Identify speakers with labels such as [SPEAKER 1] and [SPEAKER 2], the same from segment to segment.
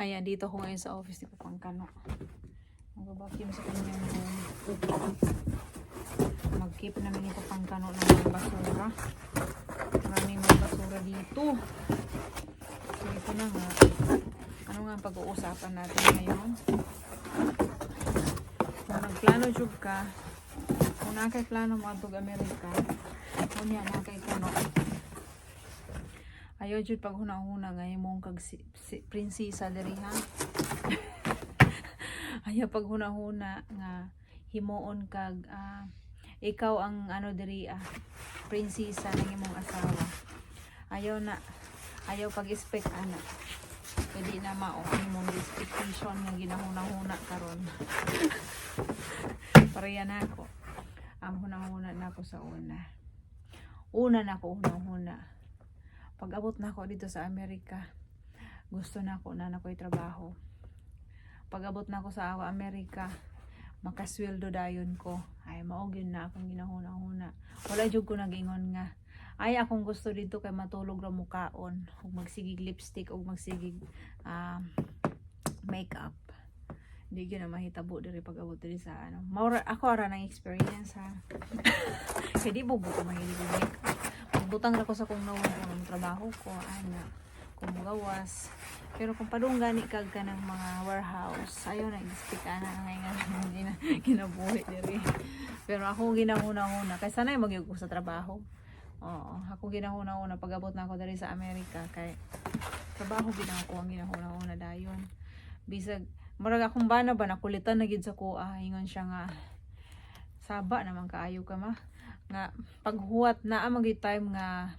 [SPEAKER 1] Ayan, dito ako ngayon sa office ni Papangkano. Mag-vacuum sa kanyang room. Mag-keep namin ni Papangkano ng mga basura. Maraming mga basura dito. So, ito na nga. Ano nga pag-uusapan natin ngayon? Kung nagplano jud ka, kung na kay plano mo adtog Amerika, kung yan na kay kano, Ayaw jud pag hunahuna nga imong kag si, prinsesa diri ha. Ayaw pag hunahuna nga himuon kag ah, ikaw ang ano diri ah, prinsesa ng imong asawa. Ayaw na ayaw pag expect ana. Pwede na mao ang imong expectation nga ginahuna-huna karon. Pareha na ako. Ang hunahuna na ako sa una. Una na ako hunahuna pag abot na ako dito sa Amerika, gusto na ako na nakoy trabaho. Pag abot na ako sa awa Amerika, makasweldo dayon ko. Ay, maog yun na akong ginahuna-huna. Wala jud ko nagingon nga. Ay, akong gusto dito kay matulog ra mukaon. Ug magsigig lipstick ug magsigig um, makeup. Hindi yun na mahitabo diri pag abot diri sa ano. Maura, ako ara ng experience ha. Kaya di bubo ko mahilig makeup butang ra ko sa kung nawon ko trabaho ko ana kung gawas. Pero kung padung gani kag ka ng mga warehouse ayo na expect ana nga nga hindi na kinabuhi diri. Pero ako ginahuna-huna kay sanay magyug ko sa trabaho. Oo ako ginahuna-huna pag abot na ako diri sa Amerika kay trabaho gid ako ang ginahuna-huna dayon. Bisag murag akong bana ba nakulitan na gid sa kuha ingon siya nga saba naman kaayo ka ma. Nga paghuwat na ang mga time nga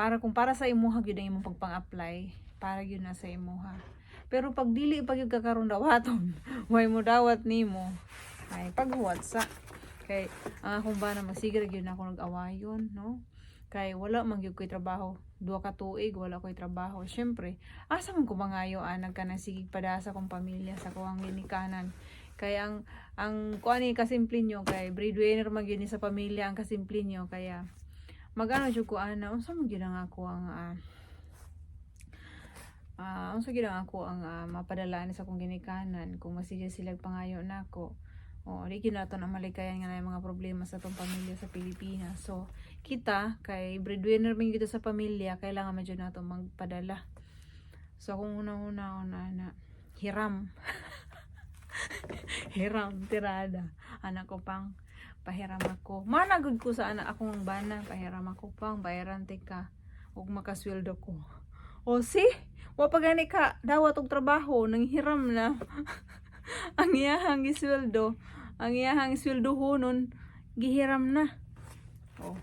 [SPEAKER 1] para kung para sa imuha gyud ang imong pagpang-apply para gyud na sa imuha. Pero pag dili pag yung kakaroon dawaton way mo dawat nimo ay paghuwat sa. Kay ang akong bana magsigre gyud na ako nag-awayon no? Kay wala man gyud trabaho. Duha ka tuig wala ko'y trabaho. Syempre asa man ko mangayo anag ka na sigig padasa kong pamilya sa kuwang ginikanan. Kay ang ang kuan kasimple nyo kay breadwinner man gyud sa pamilya ang kasimple nyo kaya magano jud ko ana unsa man gyud ang ako ang uh, uh, unsa gyud ang ako ang uh, mapadala ni sa akong ginikanan? Kung masige sila pangayo nako o di gyud nato na malikayan nga mga problema sa tong pamilya sa Pilipinas. So kita kay breadwinner man gyud sa pamilya kailangan man jud nato magpadala. So kung una-una una na hiram. Hiram tirada. Anak ko pang pahiram ako. Managod ko sa anak akong bana pahiram ako pang bayaran tika ug makasweldo ko. O si wa pa ka dawat og trabaho nang hiram na. Ang iyahang isweldo ang iyahang isweldo hunon gihiram na. Oh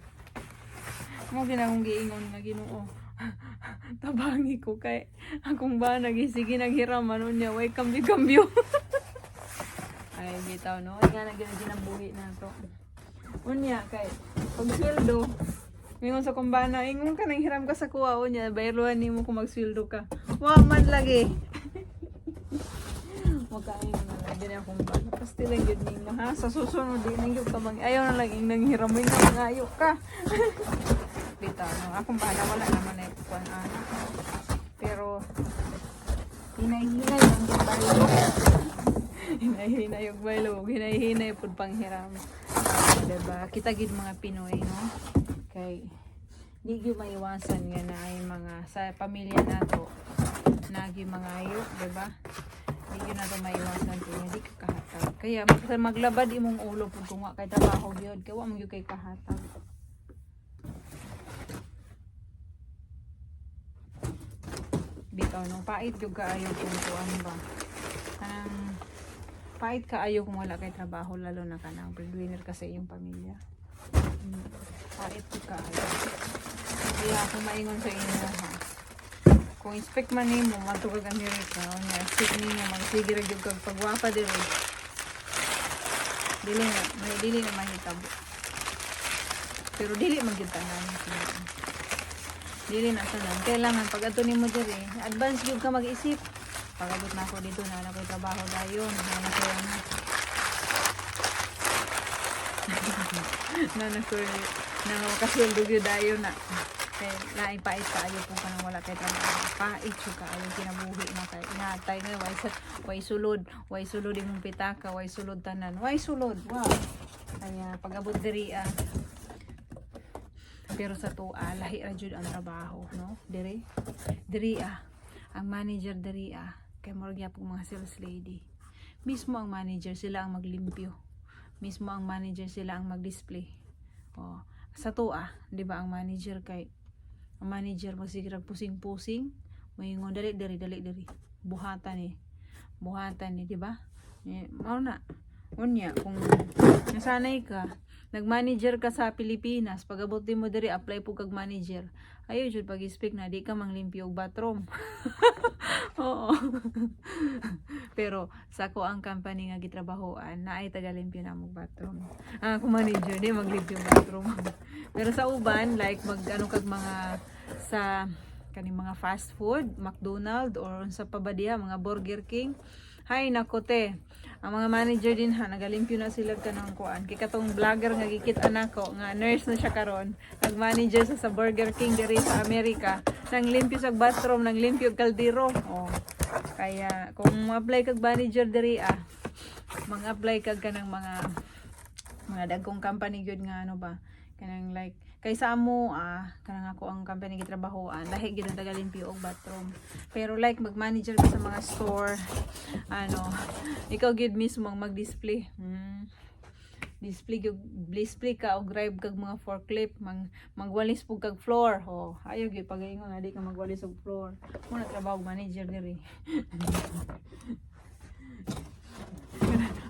[SPEAKER 1] mo ginakong giingon nga Ginoo. Tabangi ko kay akong bana gisige naghiram ano niya way kambyo kambyo ay bitaw no ay nga na ginabuhi na to unya kay pag sweldo Mingon sa kumbana, ingon ka nang hiram ka sa kuwa unya, bayruan nimo kung magsweldo ka. Wa man lagi. Makain na lang din akong bana. Pasti lang yun nimo ha. Sa susunod di nang ka mag ayaw na lang ing nang hiramin na mangayo ka. Bitaw no, akong bana wala naman ay kuan ana. Pero hinay-hinay ang baylo. Hinay-hinay yung baylo, hinay-hinay pud panghiram. Diba? Kita gid mga Pinoy no? Kay di gyud maiwasan nga na ay mga sa pamilya nato nagi mga ayo di ba di gyud nato maiwasan kay di ka kahatag. Kaya mag maglabad imong ulo pud kung kay trabaho gyud kay wa man gyud kay kahatag. Bitaw no? Pait gyud kaayo kung kuan ba pait kaayo kung wala kay trabaho lalo na kanang breadwinner ka sa iyong pamilya. Hmm. pait gyud kaayo kaya ako maingon sa inyo ha? Kung expect man nimo matugag Amerika o nga expect ninyo magsige ra gyud kag pagwapa diri. Dili na may dili na mahitabo. Pero dili man gyud tanan dili na tanan kailangan pag adto nimo diri advance gyud ka mag-isip pag abot na ako dito na na ko'y trabaho. Dayon na na ko'y ano na na ko'y na makasweldo gyud dayon na kay laing pait kaayo po ka nang wala kay trabaho. Pait siya kaayo kinabuhi na kay inatay nga way way sulod? Way sulod imong pitaka? Way sulod tanan? Way sulod? Wow. Kaya pag-abot diri ah. Pero sa tuwa lahi ra jud ang trabaho no? Diri? Diri ah. Ang manager diri ah kay murag gyapon mga sales lady. Mismo ang manager sila ang maglimpyo. Mismo ang manager sila ang mag-display. Oh sa tuwa di ba ang manager kay ang manager masigirag pusing-pusing mayingon dali dali dali dali. Buhatan ni buhatan ni di ba? Eh, mao na unya kung nasanay ka nag-manager ka sa Pilipinas. Pag abot din mo diri apply po kag manager. Ayo jud pag speak na di ka manglimpyo og bathroom. Oo. Pero sa ko ang company nga gitrabahoan na ay tagalimpyo na mong bathroom. Ah kung manager di maglimpyo bathroom. Pero sa uban like mag ano kag mga sa kaning mga fast food McDonald or sa pabadiya mga Burger King hay nako te. Ang mga manager din ha nagalimpyo na sila kanang kuan kay katong vlogger nga gikit anako nga nurse na siya karon. Nag-manager sa sa Burger King diri sa Amerika. Nang limpyo sa bathroom nang limpyo kaldero. Oh. Kaya kung apply kag manager diri ah mag-apply kag kanang mga mga dagkong company gyud nga ano ba? Kanang like kaysa amo ah kanang ako ang company gitrabahoan lahi gyud ang tagalimpyo og bathroom. Pero like mag-manager ka sa mga store ano ikaw gyud mismo ang mag-display. Hmm. display gyud display ka og drive kag mga forklift mang magwalis pug kag floor. Oh ayo gyud pagaingon nga di ka magwalis og floor. Mo na trabaho manager diri.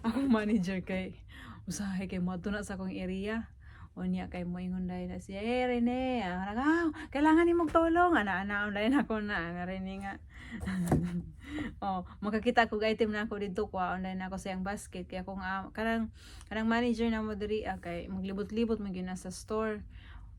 [SPEAKER 1] Ako manager kay usahay kay mo na sa akong area unya kay mo ingon dahil na siya. Eh Rene ah, nagaw kailangan ni mong tulong. Ana ana dahil ako na nga Rene nga. Oh makakita ko item na ako dito ko online ako sa basket. Kaya kung uh, kanang kanang manager na mo diri ah, kay maglibot-libot man na sa store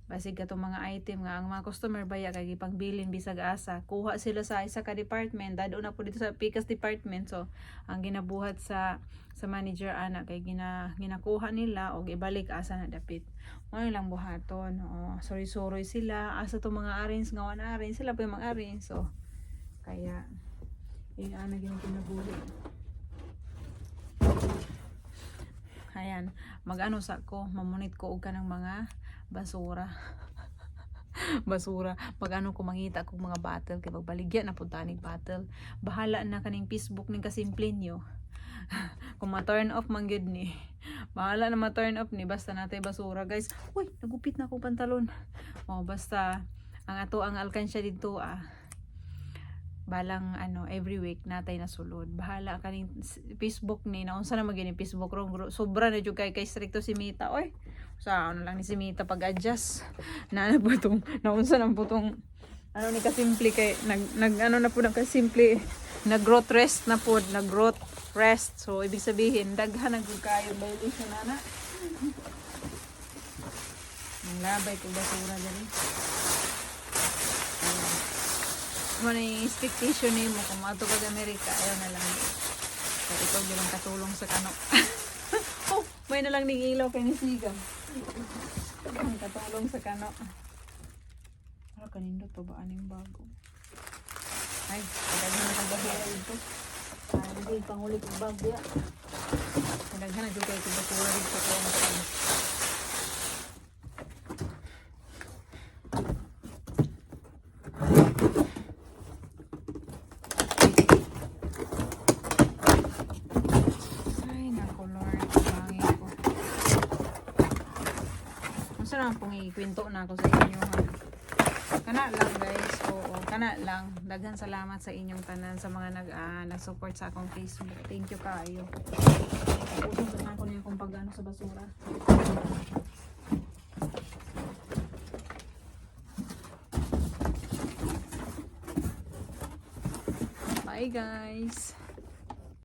[SPEAKER 1] basig ka mga item nga ang mga customer baya kay gipangbilin bisag asa. Kuha sila sa isa ka department dado na po dito sa Picas department. So ang ginabuhat sa sa manager ana kay gina ginakuha nila og ibalik asa na dapit. Mo lang buhaton oh sorry sorry sila. Asa to mga arrange nga wan arrange sila pa yung mga arrange so. Kaya yung ana gyud kinabuhi ayan. Mag-ano sa ko mamunit ko og kanang mga basura. Basura. Pag ano ko mangita kong mga battle kay pagbaligyan na punta ning battle. Bahala na kaning Facebook ning kasimple nyo kung ma-turn off man gyud ni. Bahala na ma-turn off ni basta natay basura guys. Uy nagupit na akong pantalon. Oh basta ang ato ang alkansya dito ah. Balang ano every week natay na sulod bahala kaning Facebook ni. Naunsa na magini Facebook ro gro- sobra na jud kay kay stricto si Mita. Oy sa ano lang ni si Mita pag adjust. Na na putong naunsa na putong ano ni kasimple kay nag, nag ano na po na kasimple nag growth rest na po nag growth rest. So ibig sabihin daghan nag kayo violation na na ang labay ko basura dali. Mo na yung expectation ni mo kung mato pag Amerika ayaw na lang. Pero ikaw bilang katulong sa kano. Oh may na lang ning ilaw kay ni Siga. ang katulong sa kano. Ano kanindot pa ba? Aning bago. Ay kadaghan na dito. Ah hindi pangulit ng bag ya kadaghan na dito kay basura dito ko ang Ay, Pong ikwento na ako sa inyo, ha? Kana lang, guys. Oo, kana lang. Daghan salamat sa inyong tanan sa mga nag, ah, nag-support sa akong Facebook. Thank you kayo. Pusong sa ako niya kung pag-ano sa basura. Bye, guys.